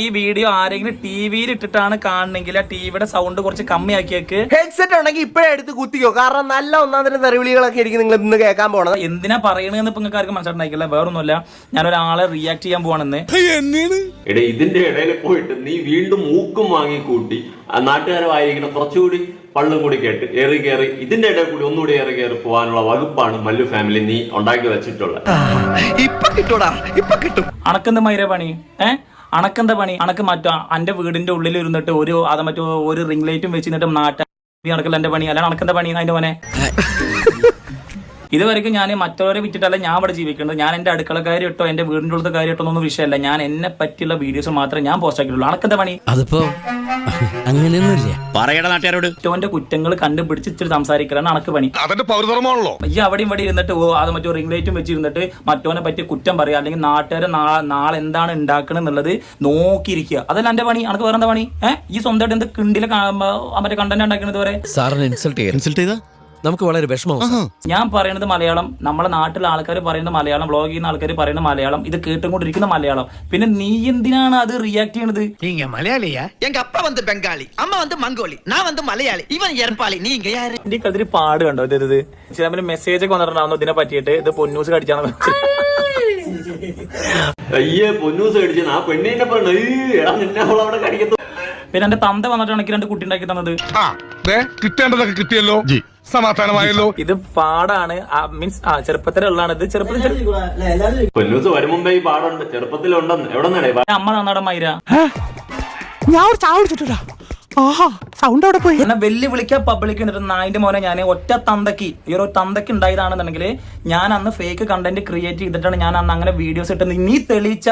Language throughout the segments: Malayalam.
ഈ വീഡിയോ ആരെങ്കിലും ടി വിയിൽ ഇട്ടിട്ടാണ് കാണണമെങ്കിൽ ആ ടിവിയുടെ സൗണ്ട് കുറച്ച് കമ്മിയാക്കിയേക്ക്. ഹെഡ്സെറ്റ് ഉണ്ടെങ്കിൽ ഇപ്പോഴേ എടുത്ത് കുത്തിക്കോ. കാരണം നല്ല ഒന്നാം തരം തെറിവിളികളൊക്കെ ആയിരിക്കും നിങ്ങൾ ഇന്ന് കേൾക്കാൻ പോണത്. എന്തിനാ പറയണെന്ന് ഇപ്പൊ നിങ്ങൾക്ക് ആർക്കും മനസ്സിലായിക്കില്ല വേറൊന്നുമില്ല. ഞാൻ ഒരാളെ റിയാക്ട് ചെയ്യാൻ പോവാണെന്ന്. എടേ ഇതിന്റെ ഇടയിൽ പോയിട്ട് നീ വീണ്ടും മൂക്കും വാങ്ങി കൂട്ടി ആ നാട്ടുകാരെ വായിരിക്കണം കുറച്ചുകൂടി പള്ളും കൂടി കേട്ട് ഏറി കയറി ഇതിന്റെ ഇടയിൽ കൂടി ഒന്നുകൂടി ഏറി കയറി പോകാനുള്ള വകുപ്പാണ് മല്ലു ഫാമിലി നീ ഉണ്ടാക്കി വെച്ചിട്ടുള്ളത്. ഇപ്പൊ കിട്ടൂടാ ഇപ്പൊ കിട്ടും. അണക്കെന്ത് മൈര പണി? ഏ? അണക്കെന്താ പണി? അണക്ക് മറ്റോ. എന്റെ വീടിന്റെ ഉള്ളിൽ ഇരുന്നിട്ട് ഒരു അത് മറ്റോ ഒരു റിംഗ് ലൈറ്റും വെച്ചിരുന്നിട്ട് നാട്ട നടക്കല്ല എന്റെ പണി. അല്ല അണക്കെന്താ പണി? അതിന്റെ മോനെ. ഇതുവരെയ്ക്കും ഞാൻ മറ്റുള്ളവരെ വിറ്റിട്ടല്ല ഞാൻ ഇവിടെ ജീവിക്കുന്നത്. ഞാൻ എന്റെ അടുക്കള കാര്യം ഇട്ടോ എന്റെ വീടിന്റെ ഉള്ളത്തെ കാര്യം ഇട്ടോ ഒന്നും വിഷയമല്ല. ഞാൻ എന്നെ പറ്റിയുള്ള വീഡിയോസ് മാത്രമേ ഞാൻ പോസ്റ്റ് ആക്കിയിട്ടുള്ളൂ. അണക്കെന്താ പണി? അതിപ്പോ അങ്ങനെയൊന്നുമില്ല. പറയട നാട്ടുകാരോട്. ടോന്റെ കുറ്റങ്ങൾ കണ്ടുപിടിച്ച് ഇച്ചിരി സംസാരിക്കലാണ് അണക്ക് പണി. അയ്യ പൗരധർമ്മമാണല്ലോ. ഈ അവിടെയും ഇവിടെ ഇരുന്നിട്ട് ഓ അത് മറ്റോ റിംഗ് ലൈറ്റും വെച്ചിരുന്നിട്ട് മറ്റോനെ പറ്റി കുറ്റം പറയുക അല്ലെങ്കിൽ നാട്ടുകാരെ നാളെ എന്താണ് ഉണ്ടാക്കണം എന്നുള്ളത് നോക്കിയിരിക്കുക. അതല്ല എന്റെ പണി? അണക്ക് വേറെ എന്താ പണി? ഏഹ് ഈ സ്വന്തമായിട്ട് എന്ത് കിണ്ടിലെ മറ്റേ കണ്ടന്റ് ഉണ്ടാക്കുന്നത് വരെ സാറിന് ഇൻസൾട്ട് ചെയ്യാം. ഇൻസൾട്ട് ചെയ്താ? നമുക്ക് വളരെ വിഷമം ഞാൻ പറയുന്നത് മലയാളം നമ്മുടെ നാട്ടിലെ ആൾക്കാർ പറയുന്നത് മലയാളം ബ്ലോഗ് ചെയ്യുന്ന ആൾക്കാർ പറയുന്ന മലയാളം ഇത് കേട്ടുകൊണ്ടിരിക്കുന്ന മലയാളം. പിന്നെ നീ എന്തിനാണ് അത് റിയാക്ട് ചെയ്യണത്? മലയാളിയാ. അപ്പ വന്ന് ബംഗാളി അമ്മ വന്ന് മംഗോളി ഞാൻ വന്ന് മലയാളി ഇവൻ നീ കതിരി പാട് കണ്ടോ ഇത് ചില മെസ്സേജ് ഒക്കെ വന്നിട്ടുണ്ടാവുന്നു ഇതിനെ പറ്റിയിട്ട്. ഇത് പൊന്നൂസ് കടിച്ചാണ്? അയ്യേ പൊന്നൂസ് ആ പെണ്ണിന്റെ പിന്നെ എന്റെ തന്ത വന്നിട്ടാണെങ്കിൽ രണ്ട് കുട്ടി ഉണ്ടാക്കി തന്നത്. കിട്ടേണ്ടതൊക്കെ കിട്ടിയല്ലോ. സമാധാനമായല്ലോ. ഇത് പാടാണ്. മീൻസ് ആ ചെറുപ്പത്തിലുള്ളതാണ്. ഇത് ചെറുപ്പത്തിൽ ചെറു- പൊന്നൂസ് വരും മുമ്പേ ഈ പാടുണ്ട്. ചെറുപ്പത്തിലുണ്ടെന്ന്. എവിടെ നിന്നാണ് അമ്മ തന്നാടൻ മൈര. ഞാൻ ഒരു ആഹാ സൗണ്ട് അവിടെ പോയി? എന്നെ വെല്ലു വിളിക്കാൻ പബ്ലിക് എന്നിട്ട് നായിന്റെ മോനെ ഞാൻ ഒറ്റ തന്തക്കി ഈ ഒരു തന്തക്ക് ഉണ്ടായതാണെന്നുണ്ടെങ്കിൽ ഞാൻ അന്ന് ഫേക്ക് കണ്ടന്റ് ക്രിയേറ്റ് ചെയ്തിട്ടാണ് ഞാൻ അന്ന് അങ്ങനെ വീഡിയോസ് ഇട്ടത്. നീ തെളിയിച്ച.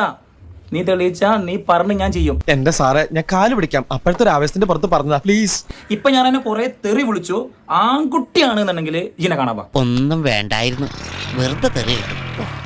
നീ തെളിയിച്ച നീ പറഞ്ഞ് ഞാൻ ചെയ്യും. എന്റെ സാറേ ഞാൻ കാൽ പിടിക്കാം. അപ്പോഴത്തെ ഒരു ആവേശത്തിന്റെ പുറത്ത് പറഞ്ഞതാ. പ്ലീസ് ഇപ്പൊ ഞാൻ എന്നെ കുറെ തെറി വിളിച്ചു. ആൺകുട്ടിയാണെന്നുണ്ടെങ്കിൽ ഇതിനെ കാണാവാ ഒന്നും വേണ്ടായിരുന്നു. വെറുതെ തെറി കിട്ടും.